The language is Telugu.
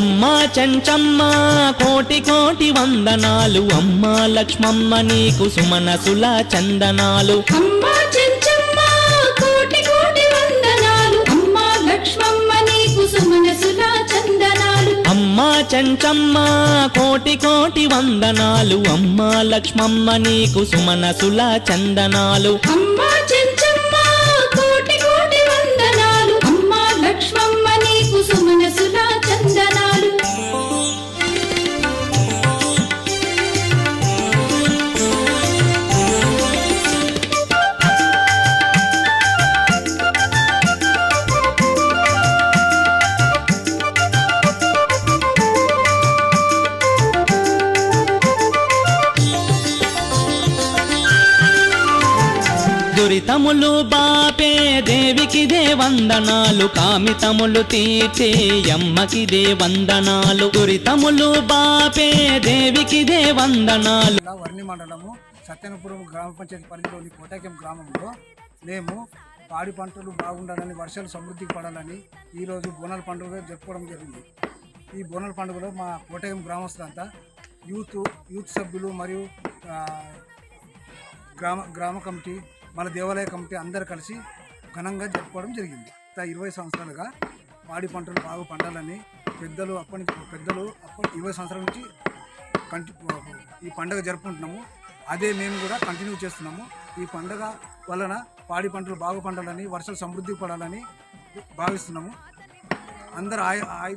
చెంచమ్మ కోటి కోటి వందనాలు. అమ్మా లక్ష్మమ్మ నీకు సుమనసుల చందనాలు. అమ్మా చెంచమ్మ కోటి కోటి వందనాలు. అమ్మా లక్ష్మమ్మ నీకు సుమనసుల చందనాలు. అమ్మా చెంచమ్మ కోటి కోటి వందనాలు. అమ్మా లక్ష్మమ్మ నీకు సుమనసుల చందనాలు. అమ్మా చెంచమ్మ దురితములు బాపే దేవికి దే వందనాలు. కామితములు తీర్చే అమ్మకి దే వందనాలు. దురితములు బాపే దేవికి దే వందనాలు వర్ణి మండలము సత్యనపురం గ్రామ పంచాయతీ పరిధిలోని కోటాకెం గ్రామంలో మేము పాడి పంటలు బాగుండాలని వర్షాలు సమృద్ధికి పడాలని ఈరోజు బోనాల పండుగ జరుపుకోవడం జరిగింది. ఈ బోనాల పండుగలో మా కోటయం గ్రామస్తులంతా యూత్ యూత్ సభ్యులు మరియు గ్రామ గ్రామ కమిటీ మన దేవాలయ కమిటీ అందరు కలిసి ఘనంగా జరుపుకోవడం జరిగింది. గత ఇరవై సంవత్సరాలుగా పాడి పంటలు బాగా పండాలని పెద్దలు అప్పటి నుంచి పెద్దలు అప్పటి ఇరవై సంవత్సరాల నుంచి కంటి ఈ పండుగ జరుపుకుంటున్నాము. అదే మేము కూడా కంటిన్యూ చేస్తున్నాము. ఈ పండుగ వలన పాడి పంటలు బాగా పండాలని వర్షాలు సమృద్ధి పడాలని భావిస్తున్నాము. అందరు ఆయ్